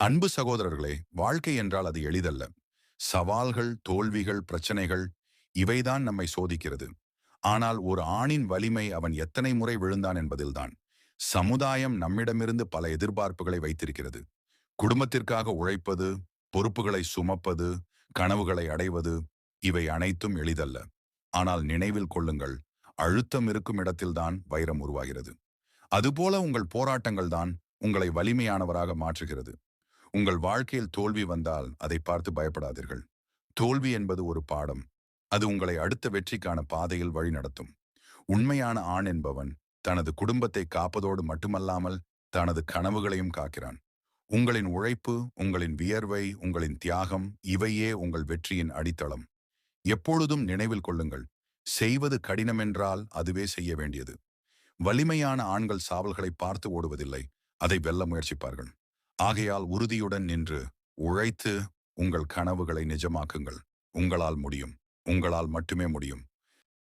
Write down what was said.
அன்பு சகோதரர்களே வாழ்க்கை என்றால் அது எளிதல்ல. சவால்கள் தோல்விகள் பிரச்சனைகள் இவைதான் நம்மை சோதிக்கிறது. ஆனால் ஒரு ஆணின் வலிமை அவன் எத்தனை முறை விழுந்தான் என்பதில்தான். சமுதாயம் நம்மிடமிருந்து பல எதிர்பார்ப்புகளை வைத்திருக்கிறது. குடும்பத்திற்காக உழைப்பது பொறுப்புகளை சுமப்பது கனவுகளை அடைவது இவை அனைத்தும் எளிதல்ல. ஆனால் நினைவில் கொள்ளுங்கள் அழுத்தம் இருக்கும் இடத்தில்தான் வைரம் உருவாகிறது. அதுபோல உங்கள் போராட்டங்கள் தான் உங்களை வலிமையானவராக மாற்றுகிறது. உங்கள் வாழ்க்கையில் தோல்வி வந்தால் அதை பார்த்து பயப்படாதீர்கள். தோல்வி என்பது ஒரு பாடம். அது உங்களை அடுத்த வெற்றிக்கான பாதையில் வழிநடத்தும் உண்மையான ஆண் என்பவன் தனது குடும்பத்தை காப்பதோடு மட்டுமல்லாமல் தனது கனவுகளையும் காக்கிறான். உங்களின் உழைப்பு உங்களின் வியர்வை உங்களின் தியாகம் இவையே உங்கள் வெற்றியின் அடித்தளம். எப்பொழுதும் நினைவில் கொள்ளுங்கள். செய்வது கடினமென்றால் அதுவே செய்ய வேண்டியது. வலிமையான ஆண்கள் சாவல்களை பார்த்து ஓடுவதில்லை. அதை வெல்ல முயற்சிப்பார்கள். ஆகையால் உறுதியுடன் நின்று உழைத்து உங்கள் கனவுகளை நிஜமாக்குங்கள். உங்களால் முடியும். உங்களால் மட்டுமே முடியும்.